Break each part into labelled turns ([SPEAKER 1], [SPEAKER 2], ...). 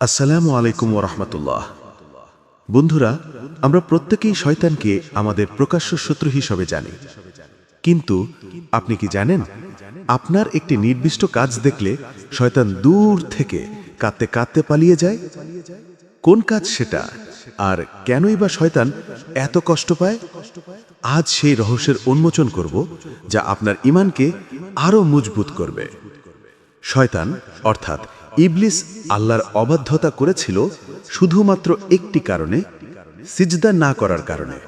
[SPEAKER 1] আসসালামু আলাইকুম ওরহমতুল্লাহ। বন্ধুরা, আমরা প্রত্যেকেই শয়তানকে আমাদের প্রকাশ্য শত্রু হিসেবে জানি। কিন্তু আপনি কি জানেন, আপনার একটি নির্দিষ্ট কাজ দেখলে শয়তান দূর থেকে কাঁদতে কাঁদতে পালিয়ে যায়? কোন কাজ সেটা? আর কেনই বা শয়তান এত কষ্ট পায়? আজ সেই রহস্যের উন্মোচন করব, যা আপনার ইমানকে আরও মজবুত করবে। শয়তান, অর্থাৎ ইবলিস আল্লাহর অবাধ্যতা করেছিল শুধুমাত্র একটি কারণে, সিজদা না করার কারণে।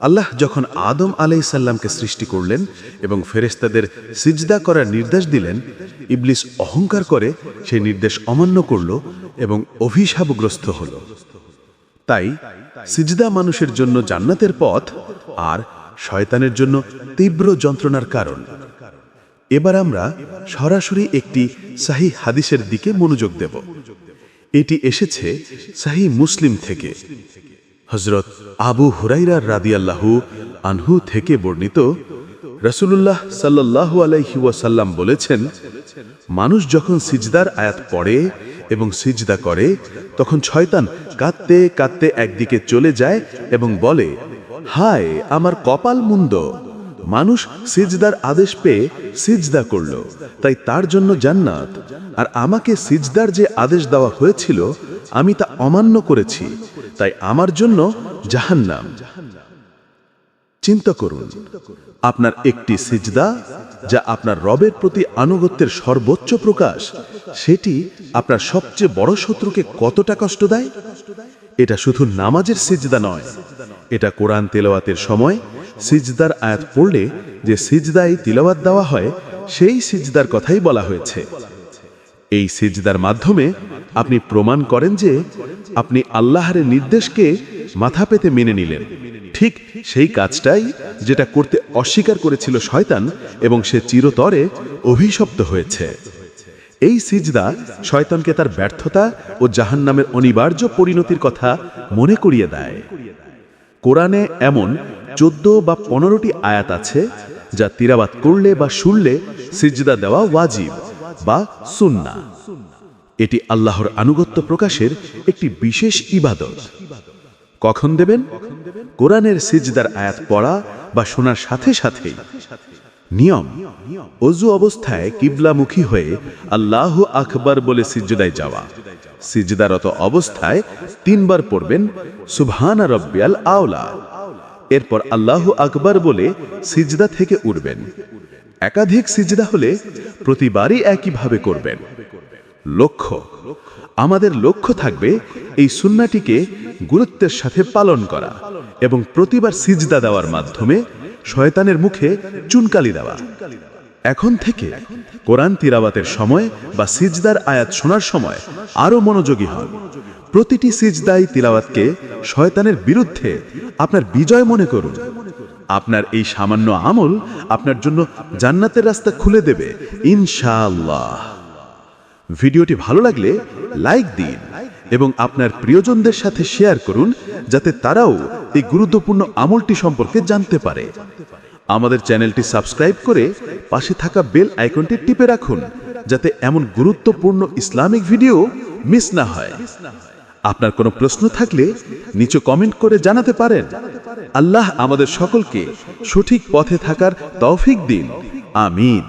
[SPEAKER 1] আল্লাহ যখন আদম আলাইসাল্লামকে সৃষ্টি করলেন এবং ফেরেস্তাদের সিজদা করার নির্দেশ দিলেন, ইবলিস অহংকার করে সেই নির্দেশ অমান্য করল এবং অভিশাপগ্রস্ত হল। তাই সিজদা মানুষের জন্য জান্নাতের পথ আর শয়তানের জন্য তীব্র যন্ত্রণার কারণ। এবার আমরা সরাসরি একটি সাহি হাদিসের দিকে মনোযোগ দেব। এটি এসেছে সাহি মুসলিম থেকে। হজরত আবু হুরাইরার রাদিয়াল্লাহু আনহু থেকে বর্ণিত রসুল্লাহ সাল্লাহু আলাইহি ওয়াসাল্লাম বলেছেন, মানুষ যখন সিজদার আয়াত পড়ে এবং সিজদা করে, তখন শয়তান কাঁদতে কাঁদতে একদিকে চলে যায় এবং বলে, হায়, আমার কপাল মুন্দ। মানুষ সিজদার আদেশ পেয়ে সিজদা করল। তাই তার জন্য জান্নাত। আর আমাকে সিজদার যে আদেশ দেওয়া হয়েছিল, আমি তা অমান্য করেছি। তাই আমার জন্য জাহান্নাম। চিন্তা করুন, আপনার একটি সিজদা, যা আপনার রবের প্রতি আনুগত্যের সর্বোচ্চ প্রকাশ, সেটি আপনার সবচেয়ে বড় শত্রুকে কতটা কষ্ট দেয়? এটা শুধু নামাজের সিজদা নয়, এটা কোরআন তেলাওয়াতের সময় সিজদার আয়াত পড়লে যে সিজদায় তিলাওয়াত দেওয়া হয়, সেই সিজদার কথাই বলা হয়েছে। এই সিজদার মাধ্যমে আপনি প্রমাণ করেন যে আপনি আল্লাহর নির্দেশকে মাথা পেতে মেনে নিলেন। ঠিক সেই কাজটাই যেটা করতে অস্বীকার করেছিল শয়তান এবং সে চিরতরে অভিশপ্ত হয়েছে। এই সিজদা শয়তানকে তার ব্যর্থতা ও জাহান্নামের অনিবার্য পরিণতির কথা মনে করিয়ে দেয়। কোরআনে এমন চোদ্দ বা পনেরোটি আয়াত আছে যা তিরাবাত করলে বা শুনলে সিজদা দেওয়া ওয়াজিব বা সুন্না এটি আল্লাহর আনুগত্য প্রকাশের একটি বিশেষ ইবাদত। কখন দেবেন? কোরআনের সিজদার আয়াত পড়া বা শোনার সাথে সাথেই। নিয়ম। অজু অবস্থায় কিবলামুখী হয়ে আল্লাহ আকবার বলে সিজদায় যাওয়া। সিজদারত অবস্থায় তিনবার পড়বেন, সুবহানা রব্বিয়াল আওলা। এরপর আল্লাহ আকবার বলে সিজদা থেকে উঠবেন। একাধিক সিজদা হলে প্রতিবারই একইভাবে করবেন। লক্ষ্য, আমাদের লক্ষ্য থাকবে এই সুন্নাটিকে গুরুত্বের সাথে পালন করা এবং প্রতিবার সিজদা দেওয়ার মাধ্যমে শয়তানের মুখে চুনকালি দেওয়া। এখন থেকে কোরআন তিরাবাতের সময় বা সিজদার আয়াত শোনার সময় আরও মনোযোগী হন। প্রতিটি সিজদাই তিলাওয়াতকে শয়তানের বিরুদ্ধে আপনার বিজয় মনে করুন। আপনার এই সামান্য আমল আপনার জন্য জান্নাতের রাস্তা খুলে দেবে, ইনশাআল্লাহ। ভিডিওটি ভালো লাগলে লাইক দিন। এবং আপনার প্রিয়জনদের সাথে শেয়ার করুন, যাতে তারাও এই গুরুত্বপূর্ণ আমলটি সম্পর্কে জানতে পারে। আমাদের চ্যানেলটি সাবস্ক্রাইব করে পাশে থাকা বেল আইকনটি টিপে রাখুন, যাতে এমন গুরুত্বপূর্ণ ইসলামিক ভিডিও মিস না হয়। আপনার কোনো প্রশ্ন থাকলে নিচে কমেন্ট করে জানাতে পারেন। আল্লাহ আমাদের সকলকে সঠিক পথে থাকার তৌফিক দিন। আমিন।